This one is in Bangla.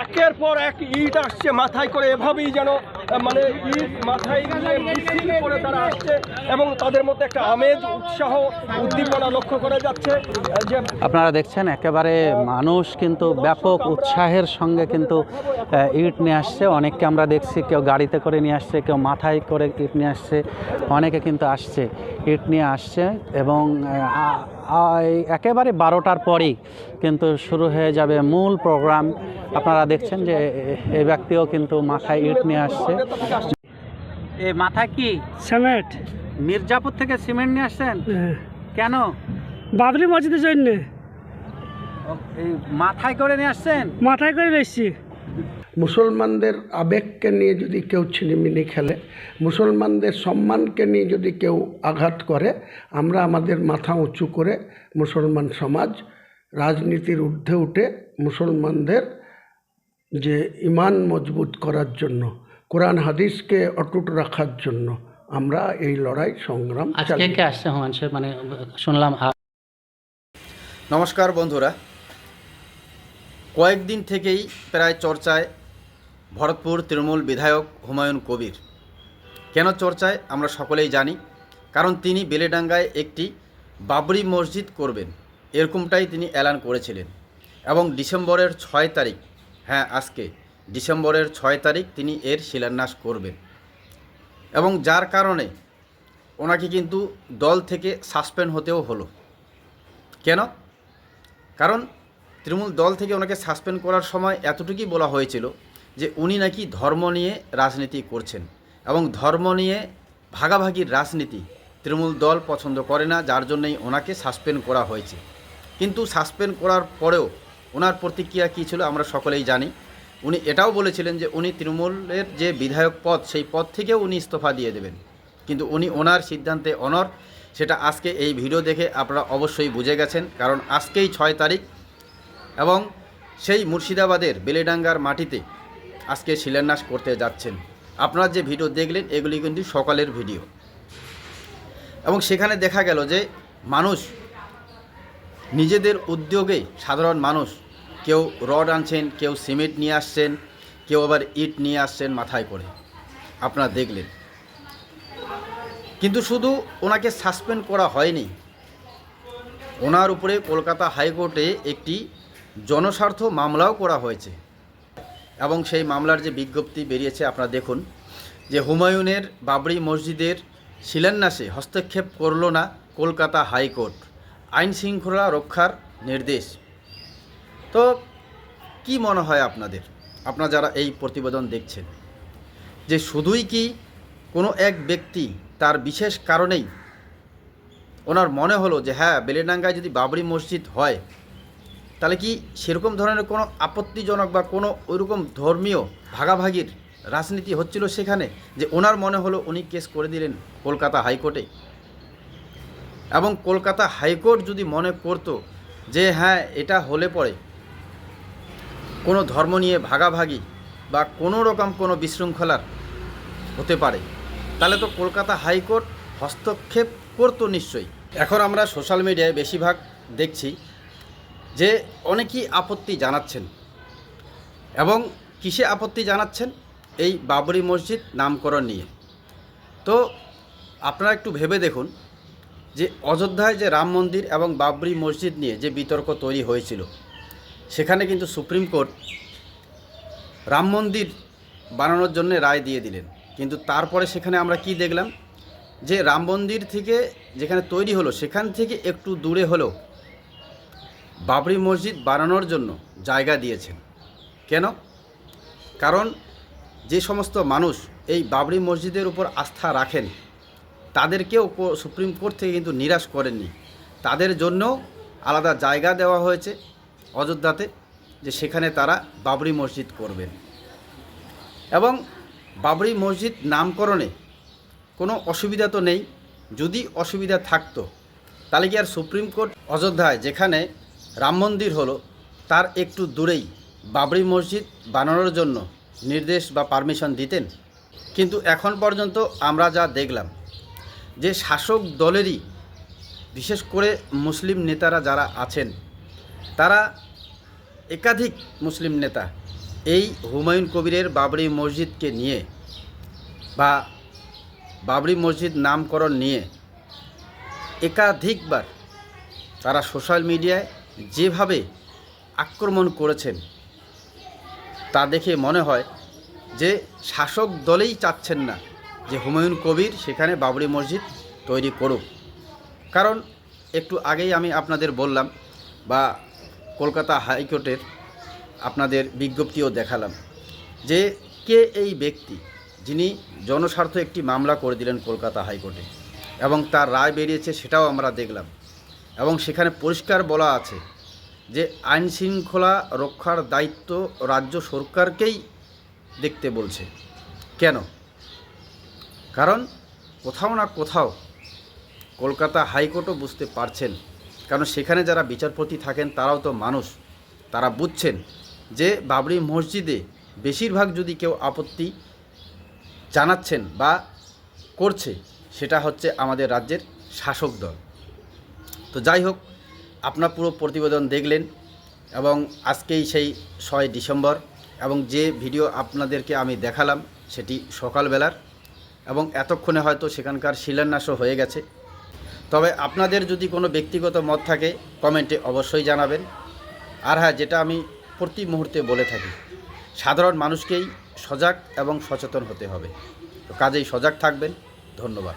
একের পর এক ইট আসছে মাথায় করে এভাবেই যেন মানে ঈদ মাথায় মিছিল করে তারা আসছে এবং তাদের মধ্যে একটা আমেজ, উৎসাহ, উদ্দীপনা লক্ষ্য করা যাচ্ছে, যে আপনারা দেখছেন, একেবারে মানুষ কিন্তু ব্যাপক উৎসাহের সঙ্গে কিন্তু ইট নিয়ে আসছে। অনেককে আমরা দেখছি, কেউ গাড়িতে করে নিয়ে আসছে, কেউ মাথায় করে ইট নিয়ে আসছে, অনেকে কিন্তু আসছে। ইট নিয়ে আসছে এবং একেবারে বারোটার পরেই কিন্তু শুরু হয়ে যাবে মূল প্রোগ্রাম। আপনারা দেখছেন যে এই ব্যক্তিও কিন্তু মাথায় ইট নিয়ে আসছে। এ মাথায় কি? সিমেন্ট। মির্জাপুর থেকে সিমেন্ট নিয়ে আসছেন? কেন? বাবরি মসজিদের জন্য। মাথায় করে নিয়ে আসছেন? মাথায় করে এসছি। মুসলমানদের আবেগকে নিয়ে যদি কেউ ছিনিমিনি খেলে মুসলমানদের সম্মানকে নিয়ে যদি কেউ আঘাত করে আমরা আমাদের মাথা উঁচু করে মুসলমান সমাজ রাজনীতির ঊর্ধ্বে উঠে মুসলমানদের যে ইমান মজবুত করার জন্য কোরআন হাদিসকে অটুট রাখার জন্য আমরা এই লড়াই সংগ্রাম আজকে আসছে মানে শুনলাম নমস্কার বন্ধুরা। কয়েকদিন থেকেই প্রায় চর্চায় ভরতপুর তৃণমূল বিধায়ক হুমায়ুন কবির। কেন চর্চায়? আমরা সকলেই জানি। কারণ তিনি বেলেডাঙ্গায় একটি বাবরি মসজিদ করবেন। এরকমটাই তিনি এলান করেছিলেন। এবং ডিসেম্বরের ছয় তারিখ হ্যাঁ আজকে ডিসেম্বরের ছয় তারিখ তিনি এর শিলান্যাস করবেন। এবং যার কারণে ওনাকে কিন্তু দল থেকে সাসপেন্ড হতেও হলো। কেন? কারণ তৃণমূল দল থেকে ওনাকে সাসপেন্ড করার সময় এতটুকুই বলা হয়েছিল যে উনি নাকি ধর্ম নিয়ে রাজনীতি করছেন এবং ধর্ম নিয়ে ভাগাভাগির রাজনীতি তৃণমূল দল পছন্দ করে না, যার জন্যই ওনাকে সাসপেন্ড করা হয়েছে। কিন্তু সাসপেন্ড করার পরেও ওনার প্রতিক্রিয়া কী ছিল আমরা সকলেই জানি। উনি এটাও বলেছিলেন যে উনি তৃণমূলের যে বিধায়ক পদ, সেই পদ থেকেও উনি ইস্তফা দিয়ে দেবেন। কিন্তু উনি ওনার সিদ্ধান্তে অনর সেটা আজকে এই ভিডিও দেখে আপনারা অবশ্যই বুঝে গেছেন, কারণ আজকেই ছয় তারিখ এবং সেই মুর্শিদাবাদের বেলেডাঙ্গার মাটিতে আজকে শিলান্যাস করতে যাচ্ছেন। আপনারা যে ভিডিও দেখলেন, এগুলি কিন্তু সকালের ভিডিও। এবং সেখানে দেখা গেল যে মানুষ, নিজেদের উদ্যোগে সাধারণ মানুষ, কেউ রড আনছেন, কেউ সিমেন্ট নিয়ে আসছেন, কেউ আবার ইট নিয়ে আসছেন মাথায় করে। আপনারা দেখলেন। কিন্তু শুধু ওনাকে সাসপেন্ড করা হয়নি। ওনার উপরে কলকাতা হাইকোর্টে একটি জনস্বার্থ মামলাও করা হয়েছে। এবং সেই মামলার যে বিজ্ঞপ্তি বেরিয়েছে, আপনারা দেখুন, যে হুমায়ুনের বাবরি মসজিদের শিলান্যাসে হস্তক্ষেপ করল না কলকাতা হাইকোর্ট। আইন শৃঙ্খলা রক্ষার নির্দেশ। তো কি মনে হয় আপনাদের? আপনারা যারা এই প্রতিবেদন দেখছেন, যে শুধুই কি কোনো এক ব্যক্তি তার বিশেষ কারণেই ওনার মনে হলো যে হ্যাঁ বেলেডাঙ্গায় যদি বাবরি মসজিদ হয় তাহলে কি সেরকম ধরনের কোনো আপত্তিজনক বা কোনো ওইরকম ধর্মীয় ভাগাভাগির রাজনীতি হচ্ছিল সেখানে যে ওনার মনে হলো উনি কেস করে দিলেন কলকাতা হাইকোর্টে? এবং কলকাতা হাইকোর্ট যদি মনে করতো যে হ্যাঁ এটা হলে পরে কোনো ধর্ম নিয়ে ভাগাভাগি বা কোনো রকম কোনো বিশৃঙ্খলার হতে পারে, তাহলে তো কলকাতা হাইকোর্ট হস্তক্ষেপ করতো নিশ্চয়ই। এখন আমরা সোশ্যাল মিডিয়ায় বেশিরভাগ দেখছি যে অনেকেই আপত্তি জানাচ্ছেন এবং কিসে আপত্তি জানাচ্ছেন? এই বাবরি মসজিদ নামকরণ নিয়ে। তো আপনারা একটু ভেবে দেখুন যে অযোধ্যায় যে রাম মন্দির এবং বাবরি মসজিদ নিয়ে যে বিতর্ক তৈরি হয়েছিল, সেখানে কিন্তু সুপ্রিম কোর্ট রাম মন্দির বানানোর জন্য রায় দিয়ে দিলেন। কিন্তু তারপরে সেখানে আমরা কি দেখলাম? যে রাম মন্দির থেকে যেখানে তৈরি হলো, সেখান থেকে একটু দূরে হলেও বাবরি মসজিদ বানানোর জন্য জায়গা দিয়েছেন। কেন? কারণ যে সমস্ত মানুষ এই বাবরি মসজিদের উপর আস্থা রাখেন, তাদেরকেও সুপ্রিম কোর্ট থেকে কিন্তু নিরাশ করেননি। তাদের জন্য আলাদা জায়গা দেওয়া হয়েছে অযোধ্যাতে, যে সেখানে তারা বাবরি মসজিদ করবেন। এবং বাবরি মসজিদ নামকরণে কোনো অসুবিধা তো নেই। যদি অসুবিধা থাকতো, তাহলে কি আর সুপ্রিম কোর্ট অযোধ্যায়, যেখানে রাম মন্দির হলো তার একটু দূরেই বাবরি মসজিদ বানানোর জন্য নির্দেশ বা পারমিশন দিতেন। কিন্তু এখন পর্যন্ত আমরা যা দেখলাম, যে শাসক দলেরই, বিশেষ করে মুসলিম নেতারা যারা আছেন, তারা একাধিক মুসলিম নেতা এই হুমায়ুন কবিরের বাবরি মসজিদকে নিয়ে বা বাবরি মসজিদ নামকরণ নিয়ে একাধিকবার তারা সোশ্যাল মিডিয়ায় যেভাবে আক্রমণ করেছেন, তা দেখে মনে হয় যে শাসক দলেই চাচ্ছেন না যে হুমায়ুন কবির সেখানে বাবরি মসজিদ তৈরি করুক। কারণ একটু আগেই আমি আপনাদের বললাম বা কলকাতা হাইকোর্টের আপনাদের বিজ্ঞপ্তিও দেখালাম যে কে এই ব্যক্তি যিনি জনস্বার্থ একটি মামলা করে দিলেন কলকাতা হাইকোর্টে এবং তার রায় বেরিয়েছে সেটাও আমরা দেখলাম। এবং সেখানে পরিষ্কার বলা আছে যে আইন শৃঙ্খলা রক্ষার দায়িত্ব রাজ্য সরকারকেই দেখতে বলছে। কেন? কারণ কোথাও না কোথাও কলকাতা হাইকোর্টও বুঝতে পারছেন। কারণ সেখানে যারা বিচারপতি থাকেন, তারাও তো মানুষ। তারা বুঝছেন যে বাবরি মসজিদে বেশিরভাগ যদি কেউ আপত্তি জানাচ্ছেন বা করছে, সেটা হচ্ছে আমাদের রাজ্যের শাসক দল। তো যাই হোক, আপনার পুরো প্রতিবেদন দেখলেন এবং আজকেই সেই ছয় ডিসেম্বর এবং যে ভিডিও আপনাদেরকে আমি দেখালাম সেটি সকালবেলার এবং এতক্ষণে হয়তো সেখানকার শিলান্যাসও হয়ে গেছে। তবে আপনাদের যদি কোনো ব্যক্তিগত মত থাকে, কমেন্টে অবশ্যই জানাবেন। আর হ্যাঁ যেটা আমি প্রতি মুহূর্তে বলে থাকি, সাধারণ মানুষকেই সজাগ এবং সচেতন হতে হবে। তো কাজেই সজাগ থাকবেন। ধন্যবাদ।